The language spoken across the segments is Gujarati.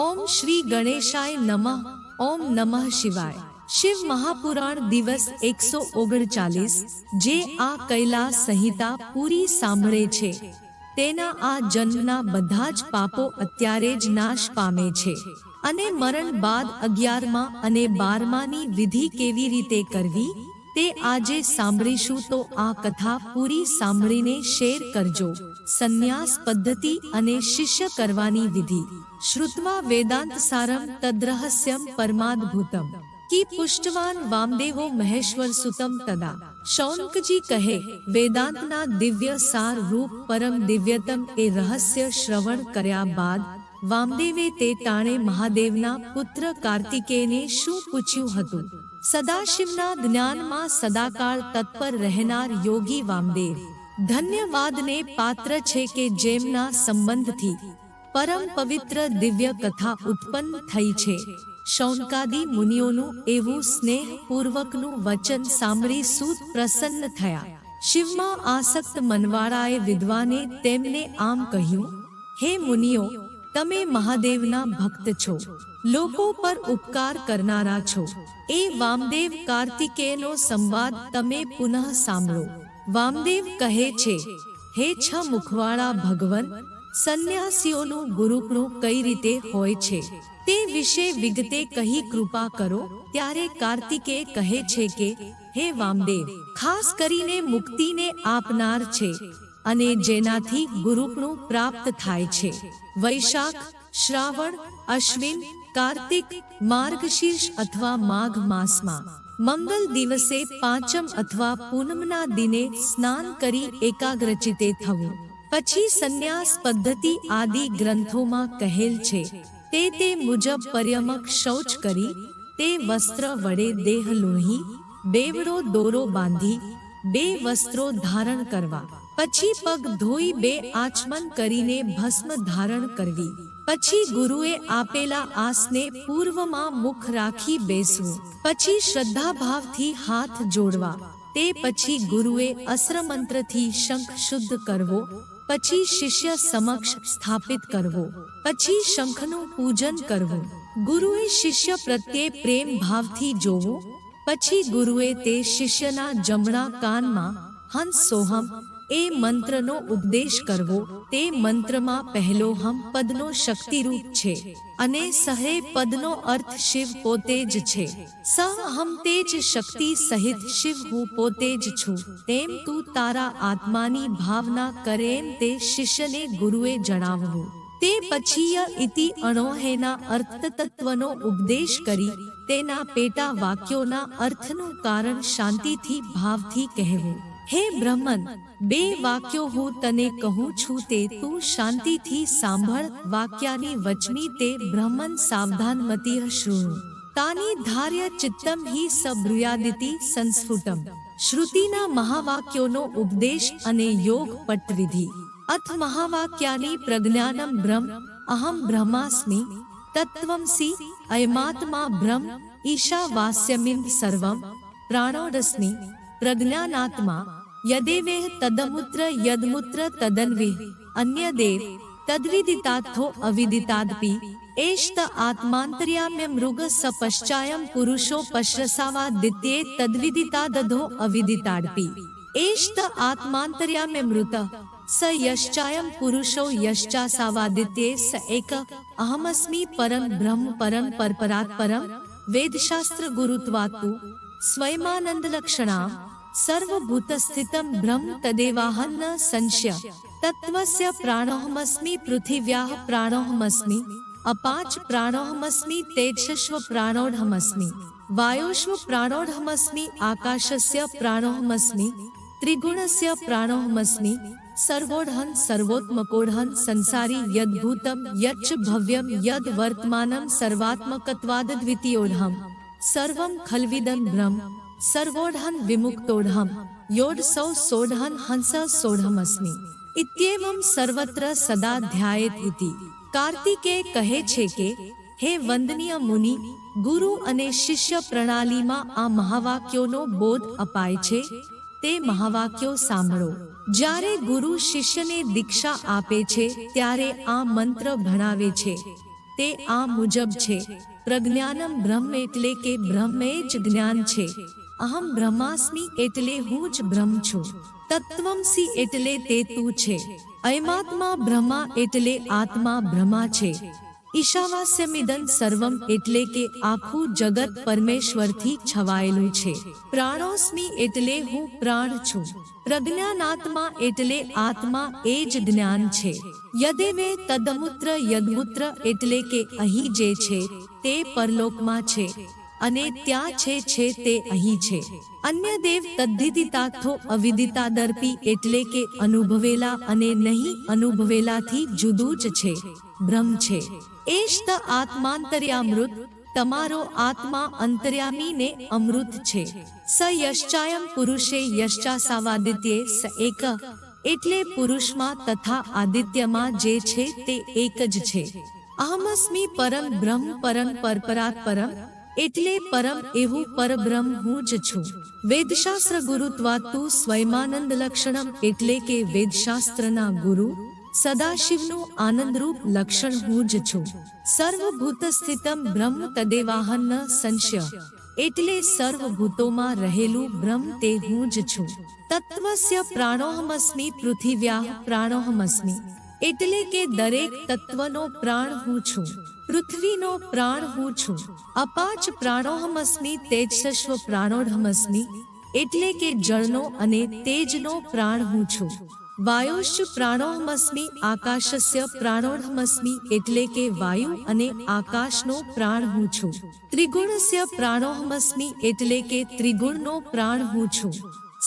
ઓમ શ્રી ગણેશાય નમઃ, ઓમ નમઃ શિવાય. શિવ મહાપુરાણ દિવસ એકસો ઓગણચાલીસ, જે આ કૈલાસ સંહિતા પૂરી સાંભળે છે. તેના આ જન્મના બધા જ પાપો અત્યારે જ નાશ પામે છે. અને મરણ બાદ અગિયારમાં અને બારમાની વિધિ કેવી રીતે કરવી? તે આજે સાંભળીશું તો આ કથા પૂરી સાંભળીને શેર કરજો. સંન્યાસ પદ્ધતિ અને શિષ્ય કરવાની વિધિ. શ્રુત્વા વેદાંત સારમ તદ્રહસ્યમ પરમાદભૂતમ. કી પુષ્ટવાન વામદેવો મહેશ્વર સુતમ તદા. શૌનકજી કહે, વેદાંતના દિવ્ય સાર રૂપ પરમ દિવ્યતમ એ રહસ્ય શ્રવણ કર્યા બાદ, વામદેવે તે ટાણે મહાદેવના પુત્ર કાર્તિકેયને શું પૂછ્યું હતું? સદાશિવના જ્ઞાનમાં સદાકાળ તત્પર રહેનાર યોગી વામદેવ. ધન્યવાદને પાત્ર છે કે જેમના સંબંધથી પરમ પવિત્ર દિવ્ય કથા ઉત્પન્ન થઈ છે. શૌનકાદી મુનિઓનું એવું સ્નેહ પૂર્વકનું વચન સાંભળી સૂત પ્રસન્ન થયા. શિવમાં આસક્ત મનવાળાએ વિદ્વાને તેમને આમ કહ્યું, હે મુનિઓ તમે મહાદેવના ભક્ત છો. લોકો પર ઉપકાર કરનારા છો. એ વામદેવ કાર્તિકેયનો સંવાદ તમે પુનઃ સાંભળો. વામદેવ કહે છે, હે છ મુખવાળા ભગવન, સંન્યાસીઓનું ગુરુકણું કઈ રીતે હોય છે? તે વિશે વિગતે કહી કૃપા કરો. ત્યારે કાર્તિકે કહે છે કે, હે વામદેવ, ખાસ કરીને મુક્તિને આપનાર છે. અને જેનાથી ગુરુકણું પ્રાપ્ત થાય છે. વૈશાખ, શ્રાવણ, અશ્વિન, કાર્તિક, માર્ગશીર્ષ અથવા માઘ માસમાં. મંગલ દિવસે પાંચમ અથવા પૂનમના દિને સ્નાન કરી એકાગ્રચિતે થવું. પછી સંન્યાસ પદ્ધતિ આદિ ગ્રંથોમાં કહેલ છે. તે તે મુજબ પર્યમક શૌચ કરી, તે વસ્ત્ર વડે દેહ લોહી બેવડો દોરો બાંધી, બે વસ્ત્રો ધારણ કરવા. પછી પગ ધોઈ બે આચમન કરીને ભસ્મ ધારણ કરવી. પછી ગુરુએ આપેલા આસને પૂર્વમાં મુખ રાખી બેસવું. પછી શ્રદ્ધાભાવથી હાથ જોડવા. તે પછી ગુરુએ અસ્ત્રમંત્રથી શંખ શુદ્ધ કરવો. પછી શિષ્ય સમક્ષ સ્થાપિત કરવો. પછી શંખનું પૂજન કરવું. ગુરુએ શિષ્ય પ્રત્યે પ્રેમ ભાવથી જોવું. પછી ગુરુએ તે શિષ્યના જમણા કાનમાં હંસ સોહમ એ મંત્રનો ઉપદેશ કરવો, તે મંત્રમાં પહેલો હમ પદનો શક્તિરૂપ છે અને સહે પદનો અર્થ શિવ પોતે જ છે. સ હમ તે જ શક્તિ સહિત શિવ હું પોતે જ છું. તેમ તું તારા આત્માની ભાવના કરેમ તે શિષ્યને ગુરુએ જણાવવું. તે પછી ઇતિ અણોહેના અર્થતત્વનો ઉપદેશ કરી, તેના પેટા વાક્યોના અર્થનું કારણ શાંતિથી, ભાવથી કહેવું. હે બ્રહ્મન, બે વાક્યો હું તને કહું છું તે તું શાંતિથી સાંભળ. વાક્યાની વચમી તે બ્રહ્મન સાવધાનમતી હશું તાની ધાર્ય ચિત્તમ હિ સબ્રુયાદિતિ સંસ્ફુટમ. શ્રુતિના મહાવાક્યોનો ઉપદેશ અને યોગ પટવિધિ. અથ મહાવાક્યાની પ્રજ્ઞાનમ બ્રહ્મ, અહમ બ્રહ્માસ્મિ તત્વમસી અયમાત્મા બ્રહ્મ, ઈશાવાસ્યમિન સર્વમ પ્રાણોરસ્મિ પ્રજ્ઞાનાત્મા यदेवेह तदमुत्र यदमुत्र अन्य देव तद्विदितात्थो अविदितादपि, एष्ट में मृग सपश्चायम पुरुषो पश्रसावादित्ये तद्विदितादधो अविदिताडपि एष्ट में मृत, स यश्चायम पुरुषो यश्चासावादित्ये स एक, अहमस्मि परम ब्रह्म परम परपरात् परम वेदशास्त्र गुरुत्वात्तु स्वयमानंद लक्षणा સર્વભૂતસ્થિતમ બ્રહ્મ તદેવાહન સંશય તત્વસ્ય પ્રાણોહમસ્મિ પૃથિવ્યાહ પ્રાણોહમસ્મિ અપાચ પ્રાણોહમસ્મિ તેજસ્વ પ્રાણોઢમસ્મિ વાયોશ્વ પ્રાણોઢમસ્મિ આકાશસ્ય પ્રાણોહમસ્મિ ત્રિગુણસ્ય પ્રાણોહમસ્મિ સર્વોઢન સર્વોત્મકોઢન સંસારી યદભૂતમ યચ્ચ ભવ્યમ યદ વર્તમાનમ સર્વાત્મકત્વાદ દ્વિતીયોઢમ સર્વમ ખલવિદન બ્રહ્મ સર્વોઢન વિમુક્તોઢમ યોડ સૌ સોઢન હંસ સોઢમસ્મિ ઇત્યેવમ સર્વત્ર સદા ધ્યાયેત ઇતિ કાર્તિકે કહે છે કે હે વંદનીય મુનિ ગુરુ અને શિષ્ય પ્રણાલીમાં આ મહાવાક્યોનો બોધ અપાય છે તે મહાવાક્યો સાંભળો જ્યારે ગુરુ શિષ્યને દીક્ષા આપે છે ત્યારે આ મંત્ર ભણાવે છે તે આ મુજબ છે પ્રજ્ઞાનમ બ્રહ્મ એટલે કે બ્રહ્મે જ જ્ઞાન છે અહમ બ્રહ્માસ્મિ એટલે હું જ બ્રહ્મ છું તત્વમસી એટલે તે તું છે અયમાત્મા બ્રહ્મા એટલે આત્મા બ્રહ્મા છે ઈશાવાસ્યમિદન સર્વમ એટલે કે આખું જગત પરમેશ્વરથી છવાયેલું છે પ્રાણોસ્મી એટલે હું પ્રાણ છું પ્રજ્ઞાનાત્મા એટલે આત્મા એ જ જ્ઞાન છે યદેવે તદમૂત્ર યદમૂત્ર એટલે કે અહીં જે છે તે પરલોકમાં છે અને ત્યાં છે છે તે અહીં છે. અન્ય દેવ તદ્ધિતાથો અવિદિતાદર્પી એટલે કે અનુભવેલા અને નહીં અનુભવેલાથી જુદું જ છે. બ્રહ્મ છે. એષ્ત આત્માંતર્યામૃત, તમારો આત્મા અંતર્યામી ને અમૃત છે. સ યશ્ચાયમ પુરુષે યશ્ચાસાવાદિત્યે સ એક, એટલે પુરુષમાં તથા આદિત્યમાં જે છે તે એક જ છે. અહમસ્મી પરમ બ્રહ્મ પરમ પરપરાત પરમ એટલે પરમ એવું પરબ્રહ્મ હું જ છું. વેદશાસ્ત્ર ગુરુત્વાતુ સ્વયમાનંદ લક્ષણમ એટલે કે વેદશાસ્ત્રના ગુરુ, સદાશિવનું આનંદરૂપ લક્ષણ હું જ છું. સર્વભૂત સ્થિતમ બ્રહ્મ તદેવાહન સંશય, એટલે સર્વભૂતોમાં રહેલું બ્રહ્મ તે હું જ છું. તત્વસ્ય પ્રાણોહમસ્મી પૃથિવ્યા પ્રાણોહમસ્મી, એટલે કે દરેક તત્વનો પ્રાણ હું છું. પૃથ્વીનો પ્રાણ હું છું. અપાચ પ્રાણોહમસ્મી તેજસસ્વ પ્રાણોઢમસ્મી, એટલે કે જળનો અને તેજનો પ્રાણ હું છું. વાયુશ્ચ પ્રાણોહમસ્મી, આકાશસ્ય પ્રાણોઢમસ્મી, એટલે કે વાયુ અને આકાશનો પ્રાણ હું છું. ત્રિગુણસ્ય પ્રાણોહમસ્મી, એટલે કે ત્રિગુણનો પ્રાણ હું છું.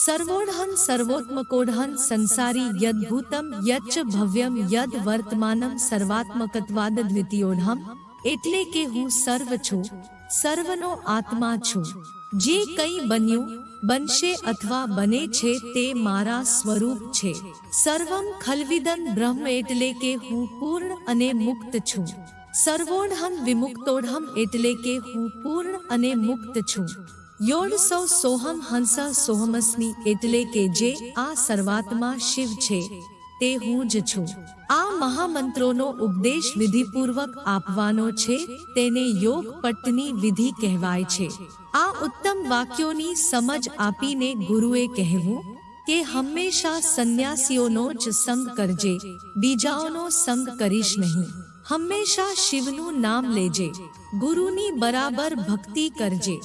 સર્વોઢહન સર્વોત્મકોઢહન સંસારી યદભૂતમ યચ્ચ ભવ્યમ યદ વર્તમાનમ સર્વાત્મકત્વાદ દ્વિતીયોઢમ એટલે કે હું સર્વ છું સર્વનો આત્મા છું જે કંઈ બન્યું બનશે અથવા બને છે તે મારા સ્વરૂપ છે સર્વમ ખલવિદન બ્રહ્મ એટલે કે હું પૂર્ણ અને મુક્ત છું સર્વોઢહમ વિમુક્તોઢમ એટલે કે હું પૂર્ણ અને મુક્ત છું યોડ સૌ સોહમ હંસા સોહમસની એટલે કે જે આ સર્વાત્મા શિવ છે, તે હું જ છું. આ મહામંત્રોનો ઉપદેશ વિધિપૂર્વક આપવાનો છે, તેને યોગ પટ્ટની વિધિ કહેવાય છે. આ ઉત્તમ વાક્યોની સમજ આપીને ગુરુએ કહેવું કે હંમેશા સંન્યાસીઓનો જ સંગ કરજે, બીજાઓનો સંગ કરીશ નહીં. હંમેશા શિવનું નામ લેજે, ગુરુની બરાબર ભક્તિ કરજે.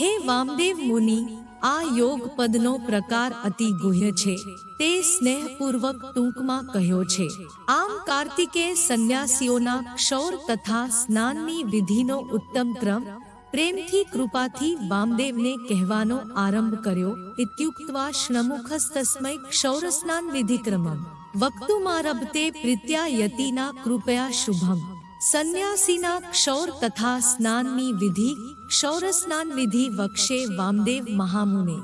હે વામદેવ મુનિ, આ યોગ પદનો પ્રકાર અતિ ગુહ્ય છે. તે સ્નેહપૂર્વક ટૂંકમાં કહ્યો છે. આમ કાર્તિકે સંન્યાસીઓના ક્ષૌર તથા સ્નાનની વિધિનો ઉત્તમ ક્રમ, પ્રેમથી કૃપાથી વામદેવને કહેવાનો આરંભ કર્યો ઇત્યુક્તવા શ્રમુખસ્તસ્મય ક્ષૌર સ્નાન વિધિક્રમમ. વક્તુમારભતે પ્રીત્યા યતિના કૃપયા શુભમ. સંન્યાસીના ક્ષૌર તથા સ્નાનની વિધિ, ક્ષૌર સ્નાન વિધિ વક્ષે વામદેવ મહામુને.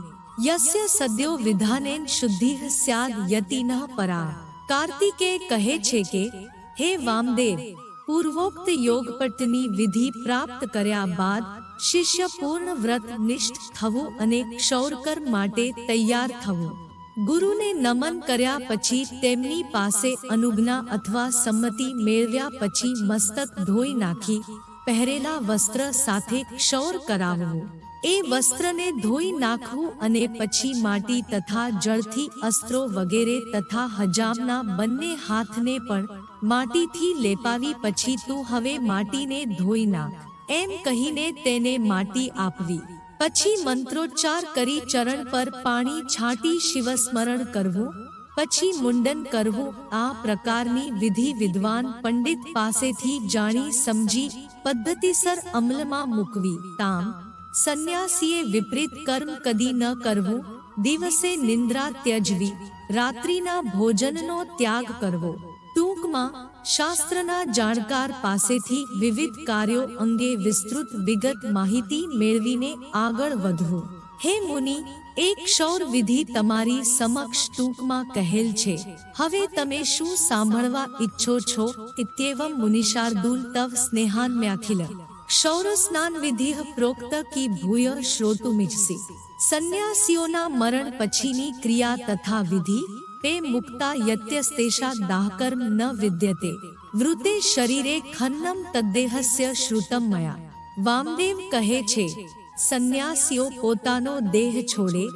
યસ્ય સદ્યો વિધાનેન શુદ્ધિ સ્યાદ યતિન પરા. કાર્તિકે કહે છે કે, હે વામદેવ, પૂર્વોક્ત યોગપટની વિધિ પ્રાપ્ત કર્યા બાદ શિષ્ય પૂર્ણ વ્રત નિષ્ઠ થવું અને ક્ષૌરકર માટે તૈયાર થવું. ગુરુને નમન કર્યા પછી તેમની પાસે અનુજ્ઞા અથવા સંમતિ મેળવ્યા પછી મસ્તક ધોઈ નાખી, પહેરેલા વસ્ત્ર સાથે ક્ષૌર કરાવવું. એ વસ્ત્રને ધોઈ નાખવું અને પછી માટી તથા જળથી અસ્ત્રો વગેરે તથા હજામના બંને હાથને પણ માટીથી લેપાવી પછી તું હવે માટીને ધોઈ નાખ. એમ કહીને તેને માટી આપવી. પછી મંત્રોચ્ચાર કરી ચરણ પર પાણી છાંટી શિવસ્મરણ કરવું, પછી મુંડન કરવું, આ પ્રકારની વિધિ વિદ્વાન પંડિત પાસેથી જાણી સમજી પદ્ધતિસર અમલમાં મૂકવી. તામ, સંન્યાસીએ વિપરીત કર્મ કદી ન કરવું, દિવસે નિંદ્રા ત્યજવી, રાત્રિના ભોજનનો ત્યાગ કરવો. ટૂંકમાં શાસ્ત્રના જાણકાર પાસેથી વિવિધ કાર્યો અંગે વિસ્તૃત વિગત માહિતી મેળવીને આગળ વધવું હે મુનિ, એક શૌર વિધિ તમારી સમક્ષ ટૂંકમાં કહેલ છે. હવે તમે શું સાંભળવા ઈચ્છો છો? ઇત્યેવમ મુનિશાર્દુલ તવ સ્નેહાન મ્યાખિલ ક્ષૌર સ્નાન વિધિ પ્રોક્ત કી ભૂય શ્રોતુમિજસી સંન્યાસીઓના મરણ પછીની ક્રિયા તથા વિધિ? તે મુક્તા યત્યસ્તેષા દાહકર્મ ન વિદ્યતે. વૃતે શરીરે ખન્નમ તદ્દેહસ્ય શ્રુતમ મયા. વામદેવ કહે છે, સંન્યાસીઓ પોતાનો દેહ છોડે,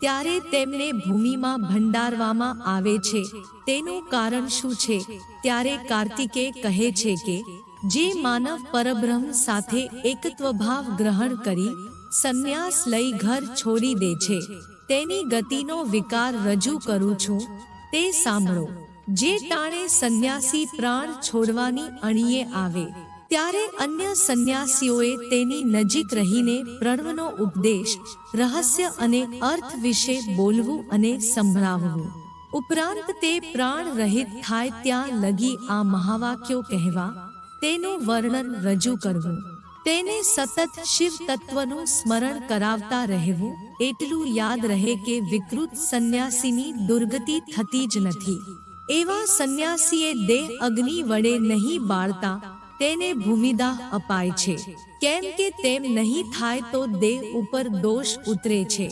ત્યારે તેમને ભૂમિમાં ભંડારવામાં આવે છે. તેનું કારણ શું છે? ત્યારે કાર્તિકે કહે છે કે, જે માનવ પરબ્રહ્મ સાથે એકત્વભાવ ગ્રહણ કરી, સંન્યાસ લઈ ઘર છોડી દે છે. તેની ગતિનો વિકાર રજૂ કરું છું, તે સાંભળો. જે ટાણે સંન્યાસી પ્રાણ છોડવાની અણીએ આવે, ત્યારે અન્ય સંન્યાસીઓએ તેની નજીક રહીને પ્રણવનો ઉપદેશ, રહસ્ય અને અર્થ વિશે બોલવું અને સંભળાવવું. ઉપરાંત તે પ્રાણ રહિત થાય ત્યાં લગી આ મહાવાક્યો કહેવા, તેનું વર્ણન રજૂ કરવું. તેને સતત શિવ તત્વનું સ્મરણ કરાવતા રહેવું. એટલું યાદ રહે કે વિકૃત સંન્યાસીની દુર્ગતિ થતી જ નથી. એવા સંન્યાસીએ દેહ અગ્નિ વડે નહીં બાળતા, તેને ભૂમિદાહ અપાય છે. કેમ કે તેમ નહીં થાય તો દેહ ઉપર દોષ ઉતરે છે.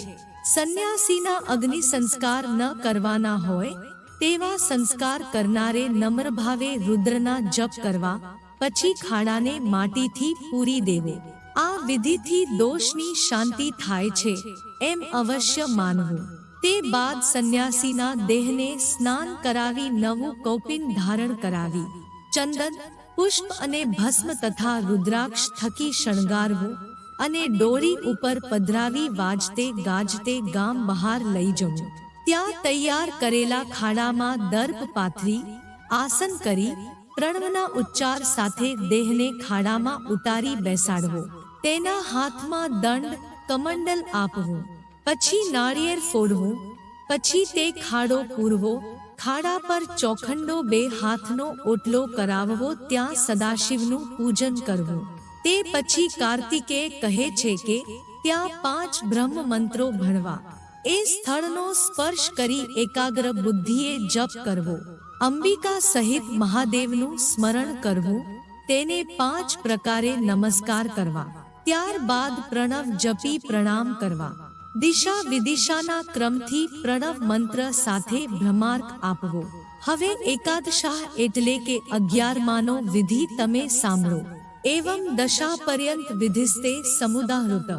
સંન્યાસીના અગ્નિ સંસ્કાર ન કરવાના હોય, તેવા સંસ્કાર કરનારે નમ્ર ભાવે રુદ્રના જપ કરવા પછી ખાડાને માટીથી પૂરી દેવો. આ વિધિથી દોષની શાંતિ થાય છે, એમ અવશ્ય માનવું. તે બાદ સંન્યાસીના દેહને સ્નાન કરાવી નવું કૌપિન ધારણ કરાવી. ચંદન, પુષ્પ અને ભસ્મ તથા રુદ્રાક્ષ થકી શણગારવું અને ડોળી ઉપર પધરાવી વાજતે ગાજતે ગામ બહાર લઈ જવું. ત્યાં તૈયાર કરેલા ખાડામાં દર્પ પાથરી, આસન કરી પ્રણવના ઉચ્ચાર સાથે દેહને ખાડામાં ઉતારી બેસાડવો. તેના હાથમાં દંડ, કમંડલ આપવું. પછી નાળિયેર ફોડવું. પછી તે ખાડો પૂરવો. ખાડા પર ચોખંડો બે હાથનો ઓટલો કરાવવો. ત્યાં સદાશિવનું પૂજન કરવું. તે પછી કાર્તિકે કહે છે કે, ત્યાં પાંચ બ્રહ્મ મંત્રો ભણવા. એ સ્થળનો સ્પર્શ કરી એકાગ્ર બુદ્ધિએ જપ કરવો. અંબિકા સહિત મહાદેવનું સ્મરણ કરવું, તેને પાંચ પ્રકારે નમસ્કાર કરવા. ત્યારબાદ પ્રણવ જપી પ્રણામ કરવા. દિશા વિદિશાના ક્રમથી પ્રણવ મંત્ર સાથે ભ્રમાર્ક આપવો. હવે એકાદશાહ એટલે કે અગિયારમાનો વિધિ તમે સાંભળો. એવં દશા પર્યંત વિધિસ્તે સમુદાહૃત.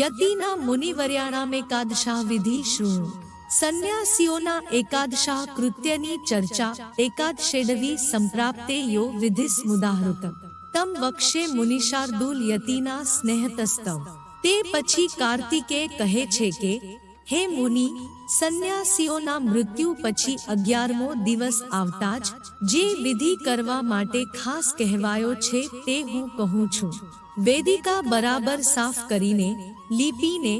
યતિના મુનિવર્યાણામેકાદશાહ વિધિ શૃણુ. સંન્યાસીઓના એકાદશા કૃત્યની ચર્ચા એકાદશેડવી સંપ્રાપ્તે યો વિધિસ સ્મુદાહૃત તમ વક્ષે મુનિશાર્દુલ યતિના સ્નેહતસ્તવ. તે પછી કાર્તિકે કહે છે કે, હે મુનિ, સંન્યાસીઓના મૃત્યુ પછી અગિયારમો દિવસ આવતા જ જે વિધિ કરવા માટે ખાસ કહેવાયો છે તે હું કહું છું. વેદિકા બરાબર સાફ કરીને, લીપીને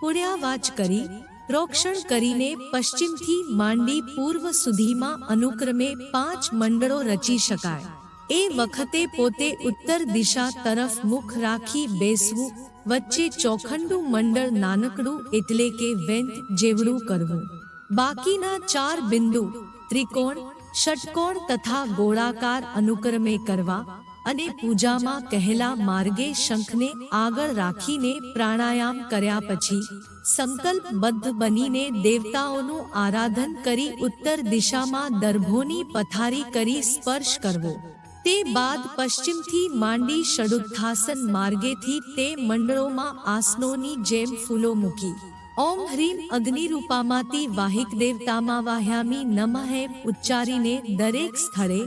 પુણ્યાવાચ કરી પ્રોક્ષણ કરીને પશ્ચિમથી માંડી પૂર્વ સુધીમાં અનુક્રમે પાંચ મંડળો રચી શકાય. એ વખતે પોતે ઉત્તર દિશા તરફ મુખ રાખી બેસવું, વચ્ચે ચોખંડું મંડળ નાનકડું એટલે કે વેંત જેવડું કરવું. બાકીના ચાર બિંદુ, ત્રિકોણ, ષટકોણ તથા ગોળાકાર અનુક્રમે કરવા અને પૂજામાં કહેલા માર્ગે શંખને આગળ રાખીને પ્રાણાયામ કર્યા પછી સંકલ્પબદ્ધ બનીને દેવતાઓનું આરાધન કરી ઉત્તર દિશામાં દર્ભોની પથારી કરી સ્પર્શ કરવો. તે બાદ પશ્ચિમથી માંડી ષડુત્થાસન માર્ગેથી તે મંડળોમાં આસનોની જેમ ફૂલો મૂકી. ઓમ હ્રીમ અગ્નિરૂપામાંથી વાહિક દેવતામાં વાહ્યામી નમઃ ઉચ્ચારીને દરેક સ્થળે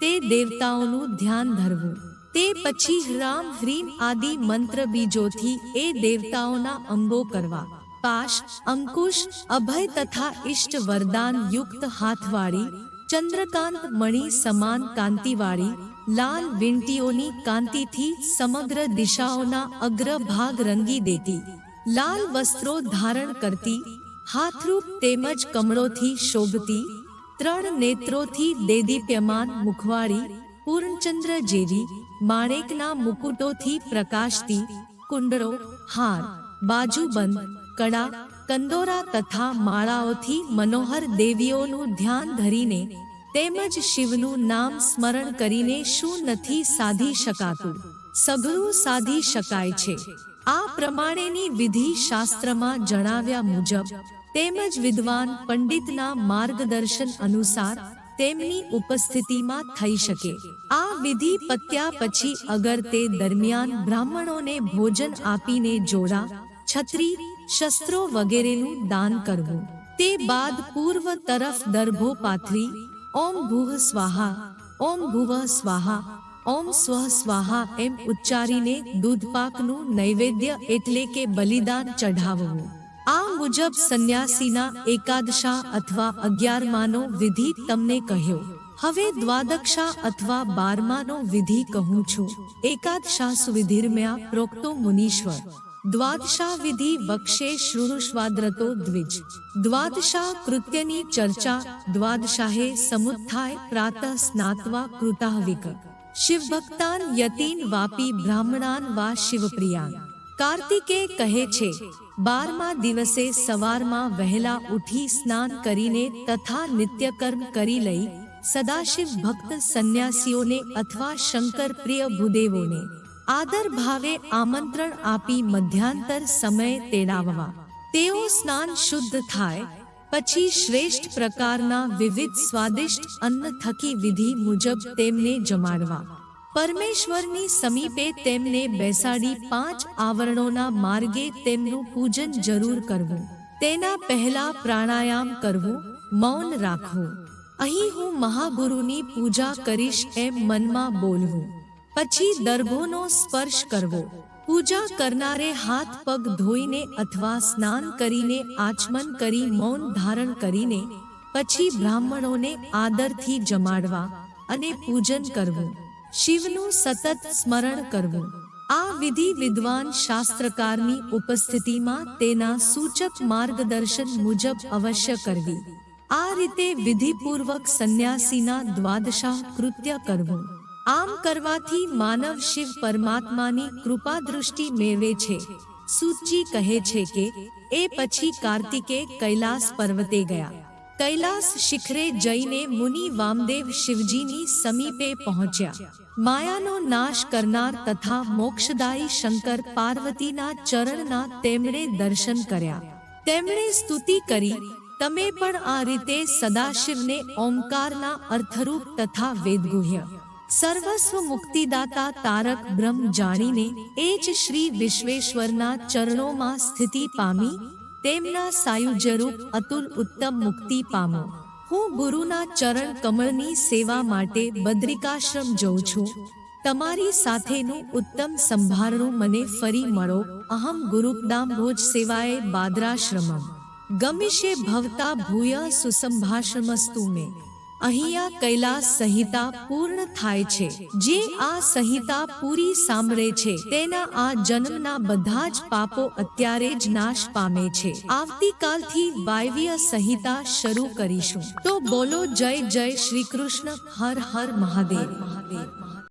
તે દેવતાઓનું ધ્યાન ધરવું તે પછી હ્રામ હ્રીમ આદિ મંત્ર બીજોથી એ દેવતાઓના અંગો કરવા પાશ અંકુશ અભય તથા ઇષ્ટ વરદાન યુક્ત હાથવાળી ચંદ્રકાંત મણિ સમાન કાંતિવાળી લાલ વીંટીઓની કાંતિથી સમગ્ર દિશાઓના અગ્રભાગ રંગી દેતી લાલ વસ્ત્રો ધારણ કરતી હાથરૂપ તેમજ કમળોથી શોભતી ત્રણ નેત્રોથી દેદીપ્યમાન મુખવાળી પૂર્ણચંદ્ર જેવી માણેકના મુકુટોથી પ્રકાશતી કુંડળો, હાર, બાજુબંધ કડા કંદોરા તથા માળાઓથી મનોહર દેવીઓનું ધ્યાન ધરીને તેમજ શિવનું નામ સ્મરણ કરીને શું નથી સાધી શકાતું? સઘળું સાધી શકાય છે. આ પ્રમાણેની વિધિ શાસ્ત્રમાં જણાવ્યા મુજબ તેમજ વિદ્વાન પંડિતના માર્ગદર્શન અનુસાર તેમની ઉપસ્થિતિમાં થઈ શકે. આ વિધિ પત્યા પછી અગર તે દરમિયાન બ્રાહ્મણોને ભોજન આપીને જોડા, છત્રી, શસ્ત્રો વગેરેનું દાન કરવું. તે બાદ પૂર્વ તરફ દર્ભો પાથરી ઓમ ભૂહ સ્વાહા, ઓમ ભુવઃ સ્વાહા, ઓમ સ્વ સ્વાહા એમ ઉચ્ચારીને દૂધપાકનું નૈવેદ્ય એટલે કે બલિદાન ચઢાવવું. આ મુજબ સંન્યાસીના એકાદશા અથવા અગિયારમાનો વિધિ તમને કહ્યો. હવે દ્વાદક્ષા અથવા બારમાનો વિધિ કહું છું. એકાદશા સુવિધિર્મ્યા પ્રોક્તો મુનીશ્વર. દ્વાદશા વિધિ વક્ષે શૃણુષ્વાદ્રતો દ્વિજ. દ્વાદશા કૃત્યની ચર્ચા દ્વાદશાહે સમુત્થાય પ્રાતઃ સ્નાત્વા કૃતાહવિક. શિવભક્તાન યતીન વાપી બ્રાહ્મણાન વા શિવપ્રિયાન. કાર્તિકે કહે છે, બારમા દિવસે સવારમાં વહેલા ઉઠી સ્નાન કરીને તથા નિત્યકર્મ કરી લઈ સદાશિવ ભક્ત સંન્યાસીઓને અથવા શંકર પ્રિય ભૂદેવોને આદર ભાવે આમંત્રણ આપી મધ્યાંતર સમય તેડાવવા. તેઓ સ્નાન શુદ્ધ થાય, પછી શ્રેષ્ઠ પ્રકારના વિવિધ સ્વાદિષ્ટ અન્ન થકી વિધિ મુજબ તેમને જમાડવા. પરમેશ્વરની સમીપે તેમને બેસાડી પાંચ આવરણોના માર્ગે તેમનું પૂજન જરૂર કરવું. તેના પહેલા પ્રાણાયામ કરવું, મૌન રાખવું. અહીં હું મહાગુરુની પૂજા કરીશ એમ મનમાં બોલવું. પછી દર્ભોનો સ્પર્શ કરવો. પૂજા કરનારે હાથ પગ ધોઈને અથવા સ્નાન કરીને આચમન કરી મૌન ધારણ કરીને, પછી બ્રાહ્મણોને આદરથી જમાડવા અને પૂજન કરવું. શિવનું સતત સ્મરણ કરવું. આ વિધિ વિદ્વાન શાસ્ત્રકારની ઉપસ્થિતિમાં તેના સૂચક માર્ગદર્શન મુજબ અવશ્ય કરવી. આ રીતે વિધિપૂર્વક સંન્યાસીના દ્વાદશા કૃત્ય કરવું. આમ કરવાથી માનવ શિવ પરમાત્માની કૃપા દૃષ્ટિ મેળવે છે. સૂચિ કહે છે કે, એ પછી કાર્તિકે કૈલાસ પર્વતે ગયા. કૈલાસ શિખરે જઈને મુનિ વામદેવ શિવજીની સમીપે પહોંચ્યા. માયાનો નાશ કરનાર તથા મોક્ષદાયી શંકર પાર્વતીના ચરણના તેમણે દર્શન કર્યા. તેમણે સ્તુતિ કરી, તમે પણ આ રીતે સદાશિવને ઓમકારના અર્થરૂપ તથા વેદગુહ્ય. સર્વસ્વ મુક્તિદાતા તારક બ્રહ્મ જાણીને એ જ શ્રી વિશ્વેશ્વરના ચરણોમાં સ્થિતિ પામી? તેમના સાયુજ્યરૂપ અતુલ ઉત્તમ મુક્તિ પામો. હું ગુરુના ચરણ કમળની સેવા માટે બદ્રિકાશ્રમ જઉં છું. તમારી સાથેનું ઉત્તમ સંભારણું મને ફરી મળો. અહમ ગુરુપદામ સેવાએ બાદરાશ્રમમ. ગમિષે ભવતા ભૂય સુસંભાશ્રમસ્તુ મે અહીંયા કૈલાસ સંહિતા પૂર્ણ થાય છે. જે આ સંહિતા પૂરી સાંભળે છે, તેના આ જન્મના બધા જ પાપો અત્યારે જ નાશ પામે છે. આવતીકાલથી વાયવ્ય સંહિતા શરૂ કરીશું. તો બોલો જય જય શ્રી કૃષ્ણ, હર હર મહાદેવ મહાદેવ.